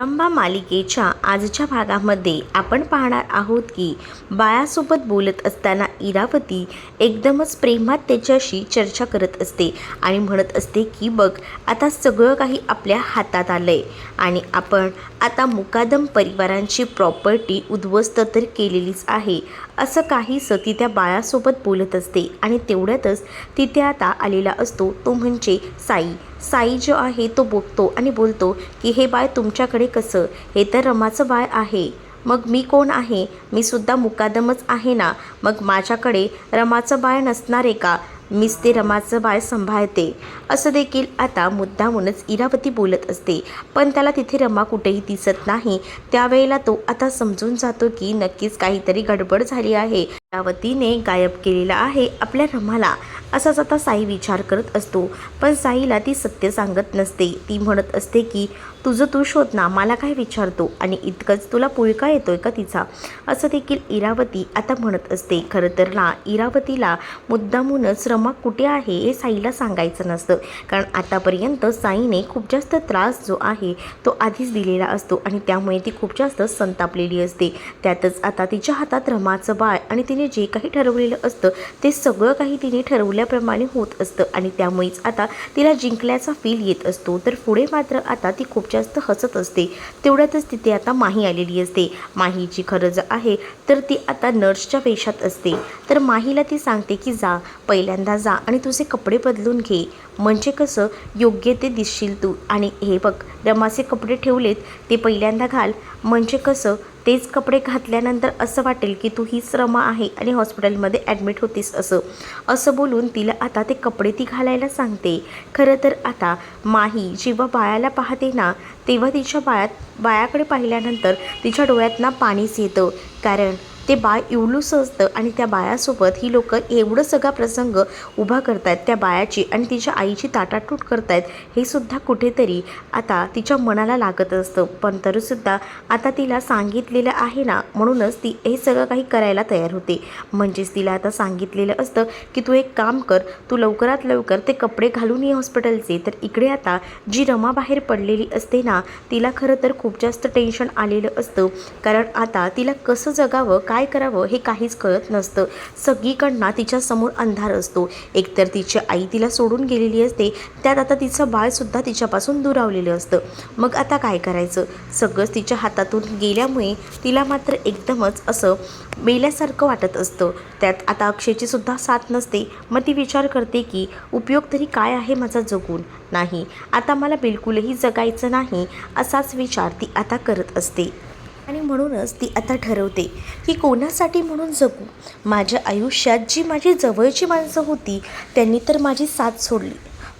अंबा मालिकेच्या आजच्या भागामध्ये आपण पाहणार आहोत की बाळासोबत बोलत असताना इरावती एकदमच प्रेमात त्याच्याशी चर्चा करत असते आणि म्हणत असते की बघ आता सगळं काही आपल्या हातात आलं आहे आणि आपण आता मुकादम परिवारांची प्रॉपर्टी उद्ध्वस्त तर केलेलीच आहे असं काहीसं ती त्या बाळासोबत बोलत असते आणि तेवढ्यातच तिथे आता आलेला असतो तो म्हणजे साई. साई जो आहे तो बघतो आणि बोलतो की हे बाय तुमच्याकडे कसं? हे तर रमाचं बाय आहे. मग मी कोण आहे? मी सुद्धा मुकादमच आहे ना? मग माझ्याकडे रमाचं बाळ नसणार आहे का? मीच ते रमाचं बाळ सांभाळते. असं देखील आता मुद्दामूनच इरावती बोलत असते. पण त्याला तिथे रमा कुठेही दिसत नाही. त्यावेळेला तो आता समजून जातो की नक्कीच काहीतरी गडबड झाली आहे. इरावतीने गायब केलेला आहे आपल्या रमाला असाच आता साई विचार करत असतो. पण साईला ती सत्य सांगत नसते. ती म्हणत असते की तुझं तू शोध ना मला काय विचारतो? आणि इतकंच तुला पुळका येतोय का तिचा? असं देखील इरावती आता म्हणत असते. खरं तर ना इरावतीला मुद्दामूनच रमा कुठे आहे हे साईला सांगायचं नसतं. कारण आतापर्यंत साईने खूप जास्त त्रास जो आहे तो आधीच दिलेला असतो आणि त्यामुळे ती खूप जास्त संतापलेली असते. त्यातच आता तिच्या हातात रमाचं बाळ आणि तिने जे काही ठरवलेलं असतं ते सगळं काही तिने ठरवल्याप्रमाणे होत असतं. आणि त्यामुळेच आता तिला जिंकल्याचा फील येत असतो. तर पुढे मात्र आता ती खूप जास्त हसत असते. तेवढ्यातच तिथे आता माही आलेली असते. माहीची खरंच आहे तर ती आता नर्सच्या वेशात असते. तर माहीला ती सांगते की जा पहिल्यांदा जा आणि तुझे कपडे बदलून घे. म्हणजे कसं योग्य ते दिसशील तू. आणि हे बघ रमाचे कपडे ठेवलेत ते पहिल्यांदा घाल. म्हणजे कसं तेच कपडे घातल्यानंतर असं वाटेल की तू हीच रमा आहे आणि हॉस्पिटलमध्ये ॲडमिट होतीस असं. असं बोलून तिला आता ते कपडे ती घालायला सांगते. खरं तर आता माही जेव्हा बाळाला पाहते ना तेव्हा तिच्या बाळात बाळाकडे पाहिल्यानंतर तिच्या डोळ्यात ना पाणीच येतं. कारण ते बाळ इवलूसं असतं आणि त्या बाळासोबत ही लोक एवढं सगळा प्रसंग उभा करतायत त्या बाळाची आणि तिच्या आईची ताटाटूट करतायत हे सुद्धा कुठेतरी आता तिच्या मनाला लागत असतं. पण तरीसुद्धा आता तिला सांगितलेलं आहे ना म्हणूनच ती हे सगळं काही करायला तयार होते. म्हणजेच तिला आता सांगितलेलं असतं की तू एक काम कर तू लवकरात लवकर ते कपडे घालून ये हॉस्पिटलचे. तर इकडे आता जी रमा बाहेर पडलेली असते ना तिला खरं तर खूप जास्त टेन्शन आलेलं असतं. कारण आता तिला कसं जगावं काय काय करावं हे काहीच कळत नसतं. सगळीकडनं तिच्यासमोर अंधार असतो. एकतर तिची आई तिला सोडून गेलेली असते त्यात आता तिचं बाळसुद्धा तिच्यापासून दुरावलेलं असतं. मग आता काय करायचं? सगळंच तिच्या हातातून गेल्यामुळे तिला मात्र एकदमच असं मेल्यासारखं वाटत असतं. त्यात आता अक्षयची सुद्धा साथ नसते. मग ती विचार करते की उपयोग तरी काय आहे माझा जगून? नाही. आता मला बिलकुलही जगायचं नाही असाच विचार ती आता करत असते. आणि म्हणूनच ती आता ठरवते की कोणासाठी म्हणून जगू. माझ्या आयुष्यात जी माझी जवळची माणसं होती त्यांनी तर माझी साथ सोडली.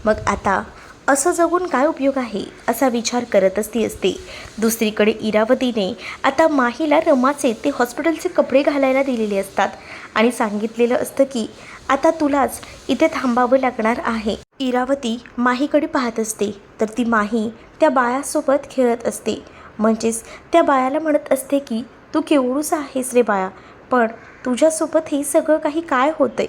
मग आता असं जगून काय उपयोग आहे असा विचार करतच ती असते. दुसरीकडे इरावतीने आता माहीला रमाचे ते हॉस्पिटलचे कपडे घालायला दिलेले असतात आणि सांगितलेलं असतं की आता तुलाच इथे थांबावं लागणार आहे. इरावती माहीकडे पाहत असते तर ती माही त्या बाळासोबत खेळत असते. म्हणजेच त्या बायाला म्हणत असते की तू केवढूच आहेस रे बाया पण तुझ्यासोबत हे सगळं काही काय होतंय?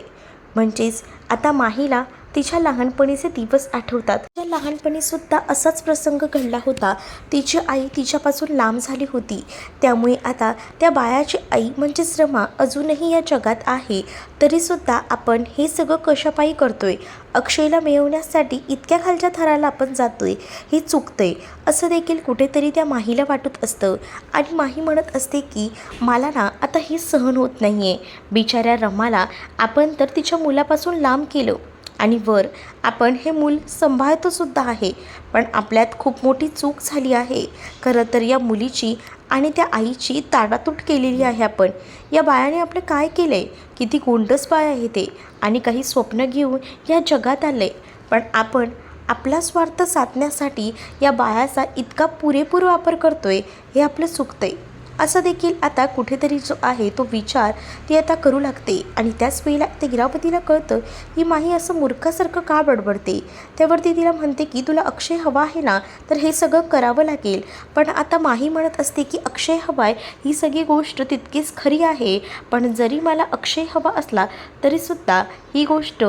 म्हणजेच आता माहीला तिच्या लहानपणीचे दिवस आठवतात. तिच्या लहानपणीसुद्धा असाच प्रसंग घडला होता. तिची आई तिच्यापासून लांब झाली होती. त्यामुळे आता त्या बाळाची आई म्हणजेच रमा अजूनही या जगात आहे. तरीसुद्धा आपण हे सगळं कशापायी करतोय? अक्षयला मिळवण्यासाठी इतक्या खालच्या थराला आपण जातोय हे चुकतंय. असं देखील कुठेतरी त्या माहीला वाटत असतं. आणि माही म्हणत असते की मला ना आता हे सहन होत नाही आहे बिचाऱ्या रमाला आपण तर तिच्या मुलापासून लांब केलं. आणि वर आपण हे मूल सांभाळतोसुद्धा आहे. पण आपल्यात खूप मोठी चूक झाली आहे. खरं तर या मुलीची आणि त्या आईची ताडातूट केलेली आहे आपण. या बाळाने आपलं काय केलं आहे किती गोंडस बाळ आहे ते? आणि काही स्वप्न घेऊन या जगात आलं आहे पण आपण आपला स्वार्थ साधण्यासाठी या बाळाचा इतका पुरेपूर वापर करतोय हे आपलं चुकतं आहे असं देखील आता कुठेतरी जो आहे तो विचार ती आता करू लागते. आणि त्याच वेळेला ते गिरापतीला कळतं ही माही असं मूर्खासारखं का बडबडते? त्यावरती तिला म्हणते की तुला अक्षय हवा आहे ना तर हे सगळं करावं लागेल. पण आता माही म्हणत असते की अक्षय हवाय ही सगळी गोष्ट तितकीच खरी आहे. पण जरी मला अक्षय हवा असला तरीसुद्धा ही गोष्ट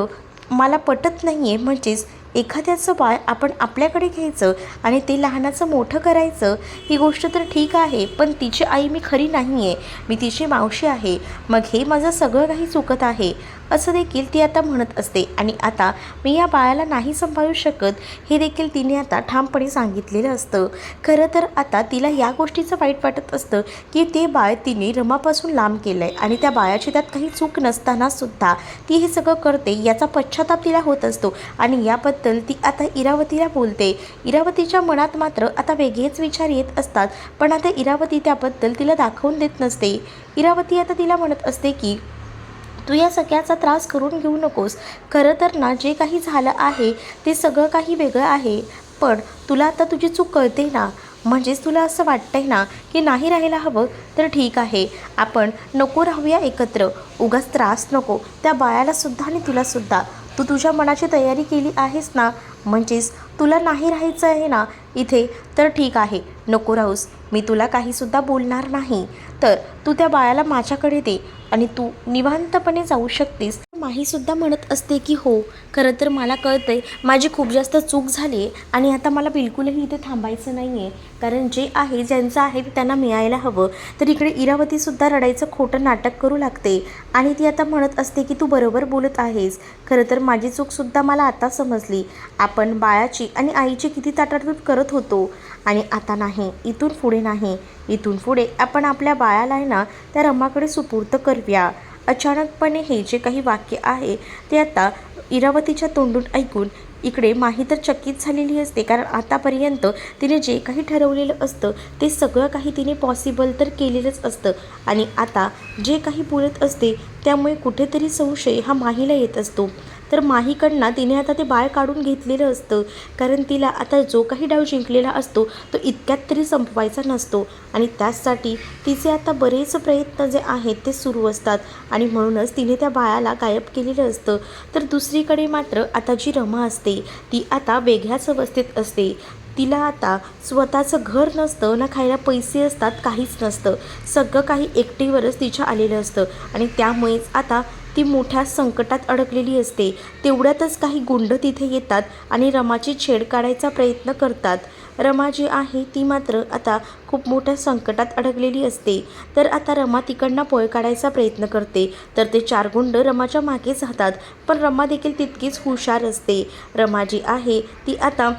मला पटत नाही आहे म्हणजेच एखाद्याचं बाळ आपण आपल्याकडे घ्यायचं आणि ते लहानाचं मोठं करायचं ही गोष्ट तर ठीक आहे पण तिची आई मी खरी नाही आहे मी तिची मावशी आहे. मग हे माझं सगळं काही चुकत आहे. असं देखील ती आता म्हणत असते. आणि आता मी या बाळाला नाही सांभाळू शकत हे देखील तिने आता ठामपणे सांगितलेलं असतं. खरं तर आता तिला या गोष्टीचं वाईट वाटत असतं की ते बाळ तिने रमापासून लांब केलं आहे आणि त्या बाळाची त्यात काही चूक नसतानासुद्धा ती हे सगळं करते याचा पश्चाताप तिला होत असतो. आणि याबद्दल ती आता इरावतीला बोलते. इरावतीच्या मनात मात्र आता वेगळेच विचार येत असतात पण आता इरावती त्याबद्दल तिला दाखवून देत नसते. इरावती आता तिला म्हणत असते की तू या सगळ्याचा त्रास करून घेऊ नकोस. खरं तर ना जे काही झालं आहे ते सगळं काही वेगळं आहे. पण तुला आता तुझी चूक कळते ना? म्हणजेच तुला असं वाटतंय ना की नाही राहायला हवं? तर ठीक आहे. आपण नको राहूया एकत्र. उगाच त्रास नको. त्या बाळालासुद्धा आणि तुलासुद्धा तू तुझ्या मनाची तयारी केली आहेस ना? म्हणजेच तुला नाही राहायचं आहे ना? इथे तर ठीक आहे. नको राहूस. मी तुला काहीसुद्धा बोलणार नाही. तर तू त्या बाळाला माझ्याकडे दे आणि तू निवांतपणे जाऊ शकतेस. माहीसुद्धा म्हणत असते की हो खरं तर मला कळतं आहे माझी खूप जास्त चूक झाली आहे आणि आता मला बिलकुलही इथे थांबायचं नाही आहे कारण जे आहे ज्यांचं आहे ते त्यांना मिळायला हवं. तर इकडे इरावतीसुद्धा रडायचं खोटं नाटक करू लागते. आणि ती आता म्हणत असते की तू बरोबर बोलत आहेस. खरं तर माझी चूकसुद्धा मला आता समजली. आपण बाळाची आणि आईची किती ताटातूट करत होतो. आणि आता नाही इथून पुढे नाही. इथून पुढे आपण आपल्या बाळाला आहे ना त्या रमाकडे सुपूर्त करूया. अचानकपणे हे जे काही वाक्य आहे ते आता इरावतीच्या तोंडून ऐकून इकडे माही तर चकित झालेली असते. कारण आतापर्यंत तिने जे काही ठरवलेलं असतं ते सगळं काही तिने पॉसिबल तर केलेलंच असतं. आणि आता जे काही बोलत असते त्यामुळे कुठेतरी संशय हा माहीला येत असतो. तर माहीकडनं तिने आता ते बाळ काढून घेतलेलं असतं. कारण तिला आता जो काही डाव जिंकलेला असतो तो इतक्यात तरी संपवायचा नसतो. आणि त्याचसाठी तिचे आता बरेच प्रयत्न जे आहेत ते सुरू असतात. आणि म्हणूनच तिने त्या बाळाला गायब केलेलं असतं. तर दुसरीकडे मात्र आता जी रमा असते ती आता वेगळ्याच अवस्थेत असते. तिला आता स्वतःचं घर नसतं ना खायला पैसे असतात काहीच नसतं. सगळं काही एकटीवरच तिच्या आलेलं असतं. आणि त्यामुळेच आता ती मोठ्या संकटात अडकलेली असते. तेवढ्यातच काही गुंड तिथे येतात आणि रमाची छेड काढायचा प्रयत्न करतात. रमा जी आहे ती मात्र आता खूप मोठ्या संकटात अडकलेली असते. तर आता रमा तिकडनं पोय काढायचा प्रयत्न करते. तर ते चार गुंड रमाच्या मागे जातात पण रमा देखील तितकीच हुशार असते. रमा जी आहे ती आता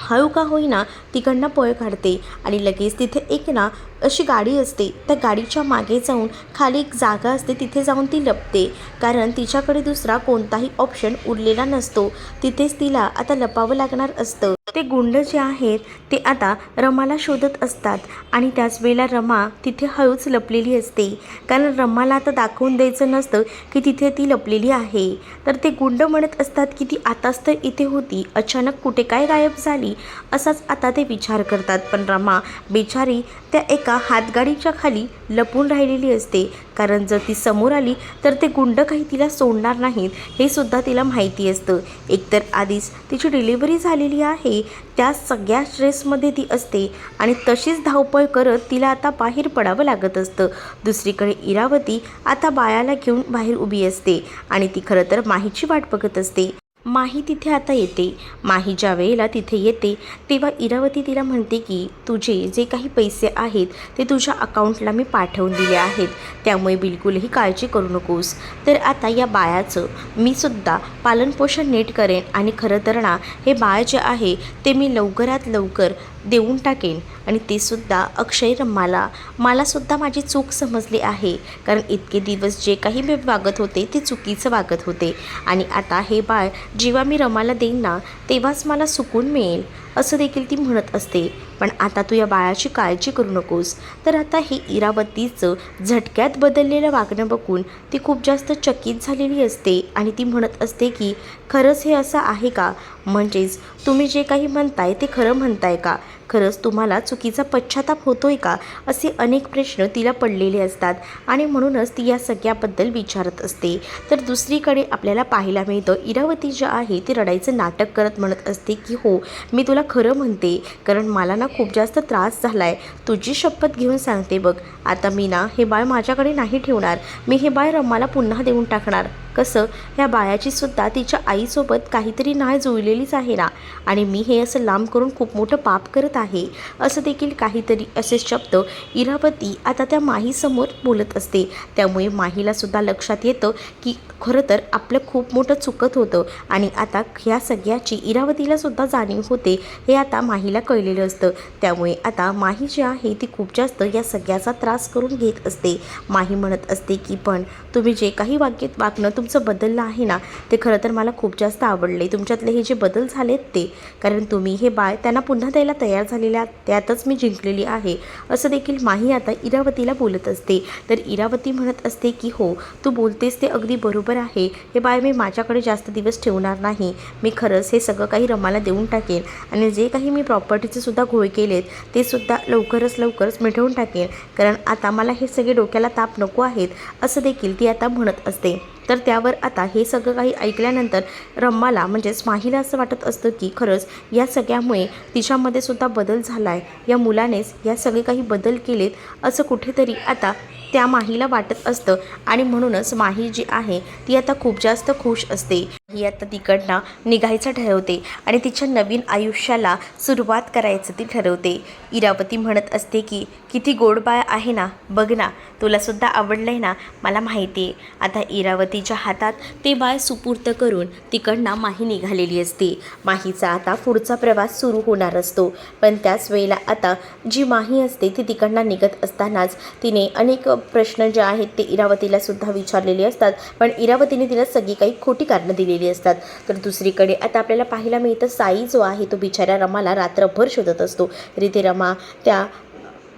हळू का होईना तिकडनं पळ काढते आणि लगेच तिथे एक ना अशी गाडी असते. त्या गाडीच्या मागे जाऊन खाली एक जागा असते तिथे जाऊन ती लपते. कारण तिच्याकडे दुसरा कोणताही ऑप्शन उरलेला नसतो. तिथेच तिला आता लपावं लागणार असतं. ते गुंड जे आहेत ते आता रमाला शोधत असतात आणि त्याच वेळेला रमा तिथे हळूच लपलेली असते. कारण रमाला आता दाखवून द्यायचं नसतं की तिथे ती लपलेली आहे. तर ते गुंड म्हणत असतात की ती आताच तर इथे होती अचानक कुठे काय गायब झाली? असाच आता ते विचार करतात. पण रमा बिचारी त्या एका हातगाडीच्या खाली लपून राहिलेली असते. कारण जर ती समोर आली तर ते गुंड काही तिला सोडणार नाहीत हे सुद्धा तिला माहिती असतं. एकतर आधीच तिची डिलिव्हरी झालेली आहे त्या सगळ्या स्ट्रेसमध्ये ती असते आणि तशीच धावपळ करत तिला आता बाहेर पडावं लागत असतं. दुसरीकडे इरावती आता बाळाला घेऊन बाहेर उभी असते आणि ती खरं तर माहीची वाट बघत असते. माही तिथे आता येते. माही ज्या वेळेला तिथे येते तेव्हा इरावती तिला म्हणते की तुझे जे काही पैसे आहेत ते तुझ्या अकाउंटला मी पाठवून दिले आहेत. त्यामुळे बिलकुलही काळजी करू नकोस. तर आता या बाळाचं मी सुद्धा पालनपोषण नीट करेन आणि खरं तर ना हे बाळ जे आहे ते मी लवकरात लवकर देऊन टाकेन. आणि तीसुद्धा अक्षय रम्माला. मलासुद्धा माझी चूक समजली आहे. कारण इतके दिवस जे काही मी वागत होते ते चुकीचं वागत होते. आणि आता हे बाळ जेव्हा मी रमाला देईन ना तेव्हाच मला सुकून मिळेल. असं देखील ती म्हणत असते. पण आता तू या बाळाची काळजी करू नकोस. तर आता हे इरावतीचं झटक्यात बदललेलं वागणं बघून ती खूप जास्त चकित झालेली असते. आणि ती म्हणत असते की खरंच हे असं आहे का? म्हणजेच तुम्ही जे काही म्हणताय ते खरं म्हणताय का? खरंच तुम्हाला चुकीचा पश्चाताप होतोय का? असे अनेक प्रश्न तिला पडलेले असतात आणि म्हणूनच ती या सगळ्याबद्दल विचारत असते. तर दुसरीकडे आपल्याला पाहायला मिळतं इरावती जे आहे ती रडायचं नाटक करत म्हणत असते की हो मी तुला खरं म्हणते कारण मला ना खूप जास्त त्रास झाला आहे तुझी शपथ घेऊन सांगते बघ. आता मी ना हे बाळ माझ्याकडे नाही ठेवणार. मी हे बाळ रम्माला पुन्हा देऊन टाकणार. कसं ह्या बाळाची सुद्धा तिच्या आईसोबत काहीतरी नाळ जुळलेलीच आहे ना? आणि मी हे असं लांब करून खूप मोठं पाप करत आहे असं देखील काहीतरी असे शब्द इरावती आता त्या माहीसमोर बोलत असते. त्यामुळे माहीला सुद्धा लक्षात येतं की खरं तर आपलं खूप मोठं चुकत होतं आणि आता ह्या सगळ्याची इरावतीला सुद्धा जाणीव होते हे आता माहीला कळलेलं असतं. त्यामुळे आता माही जी आहे ती खूप जास्त या सगळ्याचा त्रास करून घेत असते. माही म्हणत असते की पण तुम्ही जे काही वाक्य वागणं तुमचं बदललं आहे ना ते खरं तर मला खूप जास्त आवडले तुमच्यातले हे जे बदल झालेत ते कारण तुम्ही हे बाळ त्यांना पुन्हा द्यायला तयार झालेल्या त्यातच मी जिंकलेली आहे असं देखील माही आता इरावतीला बोलत असते. तर इरावती म्हणत असते की हो तू बोलतेस ते अगदी बरोबर आहे. हे बाळ मी माझ्याकडे जास्त दिवस ठेवणार नाही. मी खरंच हे सगळं काही रमाला देऊन टाकेन आणि जे काही मी प्रॉपर्टीचे सुद्धा घोळ केलेत ते सुद्धा लवकरच लवकरच मिठवून टाकेन. कारण आता मला हे सगळे डोक्याला ताप नको आहेत असं देखील ती आता म्हणत असते. तर त्यावर आता हे सगळं काही ऐकल्यानंतर रम्माला म्हणजेच माहीला असं वाटत असतं की खरंच या सगळ्यामुळे तिच्यामध्ये सुद्धा बदल झाला आहे या मुलानेच या सगळे काही बदल केलेत असं कुठेतरी आता त्या माहीला वाटत असतं. आणि म्हणूनच माही जी आहे ती आता खूप जास्त खुश असते. ही आता तिकडनं निघायचं ठरवते आणि तिच्या नवीन आयुष्याला सुरुवात करायचं ती ठरवते. इरावती म्हणत असते की किती गोड बाळ आहे ना बघ ना तुलासुद्धा आवडलं आहे ना मला माहिती आहे आता इरावतीच्या हातात ते बाळ सुपूर्त करून तिकडनं माही निघालेली असते. माहीचा आता पुढचा प्रवास सुरू होणार असतो. पण त्याच वेळेला आता जी माही असते ती तिकडनं निघत असतानाच तिने अनेक प्रश्न जे आहेत ते इरावतीला सुद्धा विचारलेले असतात. पण इरावतीने तिला सगळी काही खोटी कारणं दिलेली असतात. तर दुसरीकडे आता आपल्याला पाहायला मिळतं साई जो आहे तो बिचाऱ्या रमाला रात्रभर शोधत असतो. तरी ते रमा त्या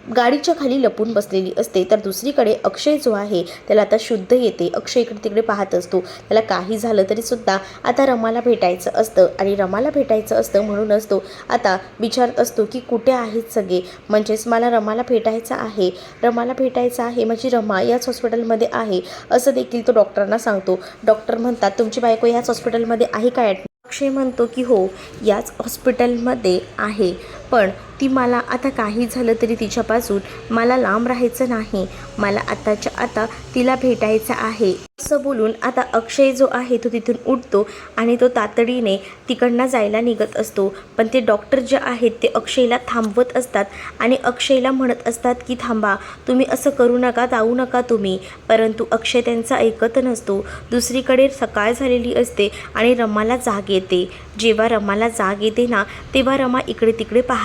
गाडीच्या खाली लपून बसलेली असते तर दुसरीकडे अक्षय जो आहे त्याला आता शुद्ध येते. अक्षय इकडे तिकडे पाहत असतो. त्याला काही झालं तरी सुद्धा आता रमाला भेटायचं असतं आणि रमाला भेटायचं असतं म्हणून असतो आता विचारत असतो की कुठे आहेत सगळे? म्हणजेच मला रमाला भेटायचं आहे. रमाला भेटायचं आहे माझी रमा याच हॉस्पिटलमध्ये आहे असं देखील तो डॉक्टरांना सांगतो. डॉक्टर म्हणतात तुमची बायको याच हॉस्पिटलमध्ये आहे काय अक्षय म्हणतो की हो याच हॉस्पिटलमध्ये आहे. पण ती मला आता काही झालं तरी तिच्यापासून मला लांब राहायचं नाही. मला आताच्या आता तिला भेटायचं आहे. असं बोलून आता अक्षय जो आहे तो तिथून उठतो आणि तो तातडीने तिकडनं जायला निघत असतो. पण ते डॉक्टर जे आहेत ते अक्षयला थांबवत असतात आणि अक्षयला म्हणत असतात की थांबा तुम्ही असं करू नका जाऊ नका तुम्ही. परंतु अक्षय त्यांचा ऐकत नसतो. दुसरीकडे सकाळ झालेली असते आणि रमाला जाग येते. जेव्हा रमाला जाग येते ना तेव्हा रमा इकडे तिकडे पाहा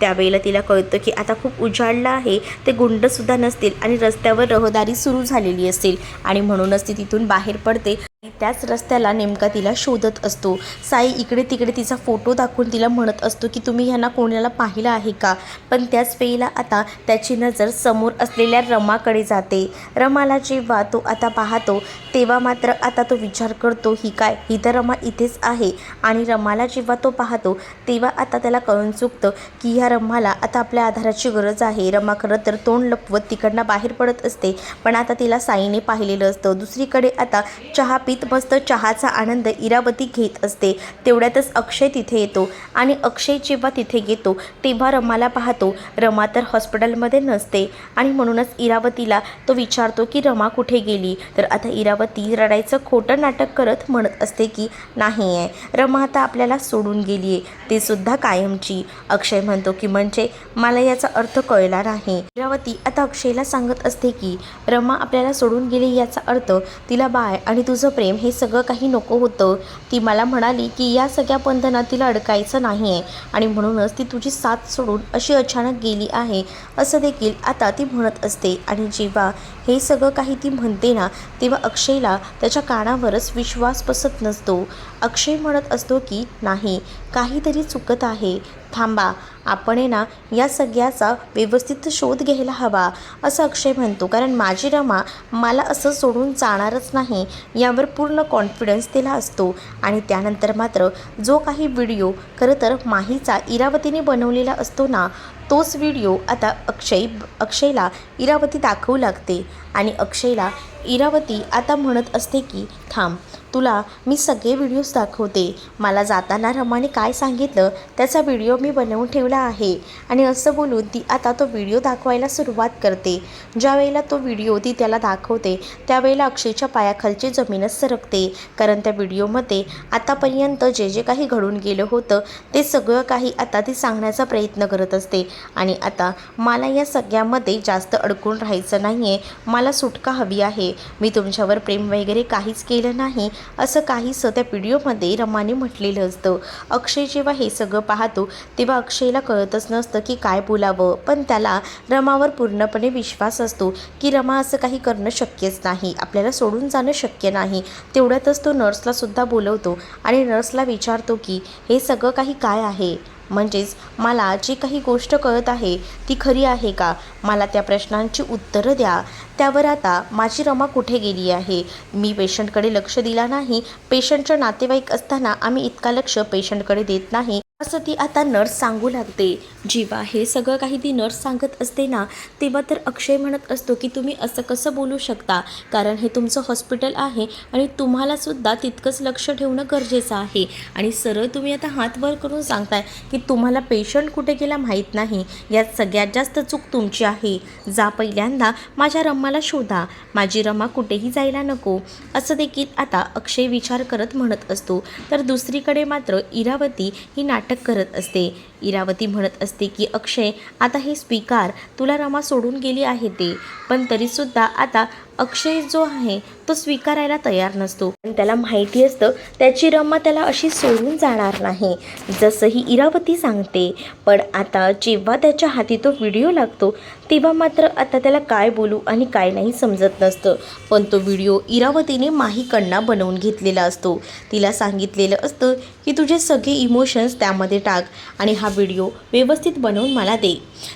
त्यावेळेला तिला कळतं की आता खूप उजाडला आहे ते गुंडसुद्धा नसतील आणि रस्त्यावर रहदारी सुरू झालेली असेल आणि म्हणूनच ती तिथून बाहेर पडते. त्याच रस्त्याला नेमका तिला शोधत असतो. साई इकडे तिकडे तिचा फोटो दाखवून तिला म्हणत असतो की तुम्ही ह्यांना कोणाला पाहिलं आहे का? पण त्याच वेळेला आता त्याची नजर समोर असलेल्या रमाकडे जाते. रमाला जेव्हा तो आता पाहतो तेव्हा मात्र आता तो विचार करतो ही काय? ही तर रमा इथेच आहे. आणि रमाला जेव्हा तो पाहतो तेव्हा आता त्याला कळून चुकतं की ह्या रमाला आता आपल्या आधाराची गरज आहे. रमा खरं तर तोंड लपवत तिकडनं बाहेर पडत असते पण आता तिला साईने पाहिलेलं असतं. दुसरीकडे आता चहा पी मस्त चहाचा आनंद इरावती घेत असते. तेवढ्यातच अक्षय तिथे येतो आणि अक्षय जेव्हा तिथे येतो तेव्हा रमाला पाहतो. रमा तर हॉस्पिटलमध्ये नसते आणि म्हणूनच इरावतीला तो विचारतो की रमा कुठे गेली? तर आता इरावती रडायचं खोटं नाटक करत म्हणत असते की नाही आहे रमा आता आपल्याला सोडून गेली आहे ते सुद्धा कायमची. अक्षय म्हणतो की म्हणजे मला याचा अर्थ कळला नाही. इरावती आता अक्षयला सांगत असते की रमा आपल्याला सोडून गेली याचा अर्थ तिला बाय आणि तुझं प्रेम प्रेम हे सगळं काही नको होतं. ती मला म्हणाली की या सगळ्या बंधनात तिला अडकायचं नाही आहे आणि म्हणूनच ती तुझी साथ सोडून अशी अचानक गेली आहे असं देखील आता ती म्हणत असते. आणि जेव्हा हे सगळं काही ती म्हणते ना तेव्हा अक्षयला त्याच्या कानावरच विश्वास बसत नसतो. अक्षय म्हणत असतो की नाही काहीतरी चुकत आहे. थांबा आपण आहे ना या सगळ्याचा व्यवस्थित शोध घ्यायला हवा असं अक्षय म्हणतो. कारण माझी रमा मला असं सोडून जाणारच नाही यावर पूर्ण कॉन्फिडन्स तिला असतो. आणि त्यानंतर मात्र जो काही व्हिडिओ खरं तर माहीचा इरावतीने बनवलेला असतो ना तोच व्हिडिओ आता अक्षय अक्षयला इरावती दाखवू लागते. आणि अक्षयला इरावती आता म्हणत असते की थांब तुला मी सगळे व्हिडिओज दाखवते. मला जाताना रमाने काय सांगितलं त्याचा व्हिडिओ मी बनवून ठेवला आहे. आणि असं बोलून ती आता तो व्हिडिओ दाखवायला सुरुवात करते. ज्यावेळेला तो व्हिडिओ ती त्याला दाखवते त्यावेळेला अक्षयच्या पायाखालची जमीनच सरकते. कारण त्या व्हिडिओमध्ये आतापर्यंत जे जे काही घडून गेलं होतं ते सगळं काही आता ती सांगण्याचा प्रयत्न करत असते. आणि आता मला या सगळ्यामध्ये जास्त अडकून राहायचं नाही आहे मला सुटका हवी आहे. मी तुमच्यावर प्रेम वगैरे काहीच केलं नाही. असं काहीसं त्या व्हिडिओमध्ये रमाने म्हटलेलं असतं. अक्षय जेव्हा हे सगळं पाहतो तेव्हा अक्षयला कळतच नसतं की काय बोलावं. पण त्याला रमावर पूर्णपणे विश्वास असतो की रमा असं काही करणं शक्यच नाही. आपल्याला सोडून जाणं शक्य नाही. तेवढ्यातच तो नर्सलासुद्धा बोलवतो आणि नर्सला विचारतो की हे सगळं काही काय आहे? म्हणजेच मला जी काही गोष्ट कळत आहे ती खरी आहे का? मला त्या प्रश्नांची उत्तरं द्या. त्यावर आता माझी रमा कुठे गेली आहे? मी पेशंटकडे लक्ष दिला नाही. पेशंटचं नातेवाईक असताना आम्ही इतका लक्ष पेशंटकडे देत नाही. असं ती आता नर्स सांगू लागते. जेव्हा हे सगळं काही ती नर्स सांगत असते ना तेव्हा तर अक्षय म्हणत असतो की तुम्ही असं कसं बोलू शकता? कारण हे तुमचं हॉस्पिटल आहे आणि तुम्हालासुद्धा तितकंच लक्ष ठेवणं गरजेचं आहे. आणि सरळ तुम्ही आता हात वर करून सांगताय की तुम्हाला पेशंट कुठे गेला माहीत नाही. यात सगळ्यात जास्त चूक तुमची आहे. जा पहिल्यांदा माझ्या रम्माला शोधा. माझी रमा कुठेही जायला नको. असं देखील आता अक्षय विचार करत म्हणत असतो. तर दुसरीकडे मात्र इरावती ही नाटक करत असते. इरावती म्हणत असते की अक्षय आता हे स्वीकार. तुला रमा सोडून गेली आहे ते. पण तरीसुद्धा आता अक्षय जो आहे तो स्वीकारायला तयार नसतो. पण त्याला माहिती असतं त्याची रमा त्याला अशी सोडून जाणार नाही. जसं ही इरावती सांगते पण आता जेव्हा त्याच्या हाती तो व्हिडिओ लागतो तेव्हा मात्र आता त्याला काय बोलू आणि काय नाही समजत नसतं. पण तो व्हिडिओ इरावतीने माहीकडना बनवून घेतलेला असतो. तिला सांगितलेलं असतं की तुझे सगळे इमोशन्स त्यामध्ये टाक आणि हा व्हिडिओ व्यवस्थित बनवून मला दे.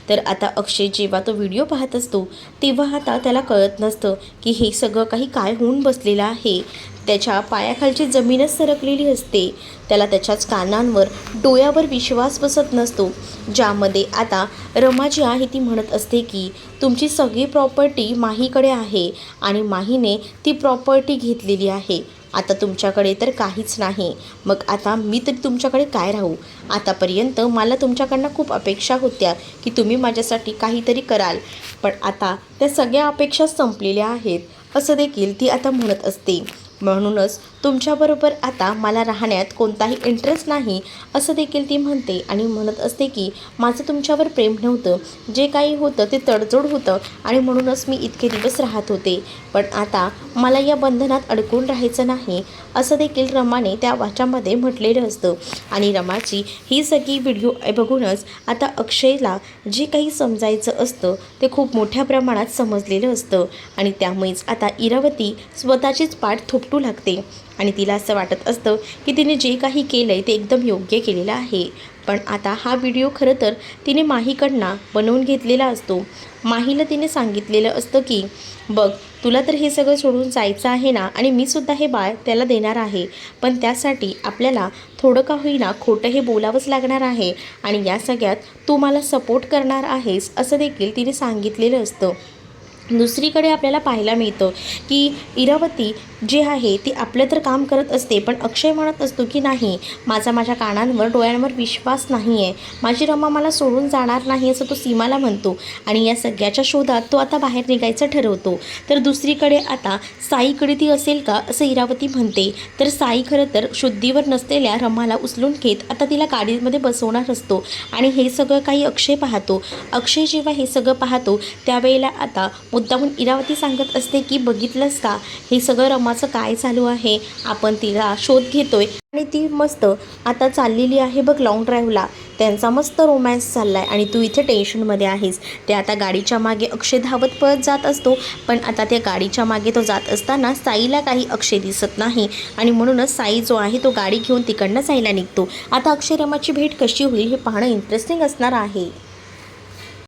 तर आता अक्षय जेव्हा तो व्हिडिओ पाहत असतो तेव्हा आता त्याला कळत नसतं की हे सगळं काही काय होऊन बसलेलं आहे. त्याच्या पायाखालची जमीनच सरकलेली असते. त्याला त्याच्याच कानांवर डोळ्यावर विश्वास बसत नसतो. ज्यामध्ये आता रमा जी आहे ती म्हणत असते की तुमची सगळी प्रॉपर्टी माहीकडे आहे आणि माहीने ती प्रॉपर्टी घेतलेली आहे. आता तुमच्याकडे तर काहीच नाही. मग आता मी तरी तुमच्याकडे काय राहू? आतापर्यंत मला तुमच्याकडनं खूप अपेक्षा होत्या की तुम्ही माझ्यासाठी काहीतरी कराल. पण आता त्या सगळ्या अपेक्षा संपलेल्या आहेत. असं देखील ती आता म्हणत असते. म्हणूनच तुमच्याबरोबर आता मला राहण्यात कोणताही इंटरेस्ट नाही असं देखील ती म्हणते आणि म्हणत असते की माझं तुमच्यावर प्रेम नव्हतं. जे काही होतं ते तडजोड होतं आणि म्हणूनच मी इतके दिवस राहत होते. पण आता मला या बंधनात अडकून राहायचं नाही असं देखील रमाने त्या वाचामध्ये म्हटलेलं असतं. आणि रमाची ही सगळी व्हिडिओ बघूनच आता अक्षयला जे काही समजायचं असतं ते खूप मोठ्या प्रमाणात समजलेलं असतं. आणि त्यामुळेच आता इरावती स्वतःचीच पाठ थोपटू लागते. आणि तिला असं वाटत असतं की तिने जे काही केलं आहे ते एकदम योग्य केलेलं आहे. पण आता हा व्हिडिओ खरं तर तिने माहीकडनं बनवून घेतलेला असतो. माहीला तिने सांगितलेलं असतं की बघ तुला तर हे सगळं सोडून जायचं आहे ना आणि मी सुद्धा हे बाळ त्याला देणार आहे. पण त्यासाठी आपल्याला थोडं का होईना खोटं हे बोलावंच लागणार आहे आणि या सगळ्यात तू मला सपोर्ट करणार आहेस असं देखील तिने सांगितलेलं असतं. दुसरीकडे आपल्याला पाहायला मिळतं की इरावती जी आहे ती आपलं तर काम करत असते पण अक्षय म्हणत असतो की नाही माझा माझ्या कानांवर डोळ्यांवर विश्वास नाही आहे माझी रमा मला सोडून जाणार नाही असं तो सीमाला म्हणतो आणि या सगळ्याच्या शोधात तो आता बाहेर निघायचं ठरवतो. तर दुसरीकडे आता साईकडे ती असेल का असं इरावती म्हणते. तर साई खरं तर शुद्धीवर नसलेल्या रमाला उचलून घेत आता तिला गाडीमध्ये बसवणार असतो आणि हे सगळं काही अक्षय पाहतो. अक्षय जेव्हा हे सगळं पाहतो त्यावेळेला आता मुद्दामून इरावती सांगत असते की बघितलंस का? हे सगळं रमाचं काय चालू आहे? आपण तिला शोध घेतोय. आणि ती मस्त आता चाललेली आहे बघ लॉंग ड्राईव्हला त्यांचा मस्त रोमॅन्स चालला आहे आणि तू इथे टेन्शनमध्ये आहेस. ते आता गाडीच्या मागे अक्षय धावत पळत जात असतो पण आता त्या गाडीच्या मागे तो जात असताना साईला काही अक्षय दिसत नाही. आणि म्हणूनच साई जो आहे तो गाडी घेऊन तिकडनं जायला निघतो. आता अक्षय रमाची भेट कशी होईल हे पाहणं इंटरेस्टिंग असणार आहे.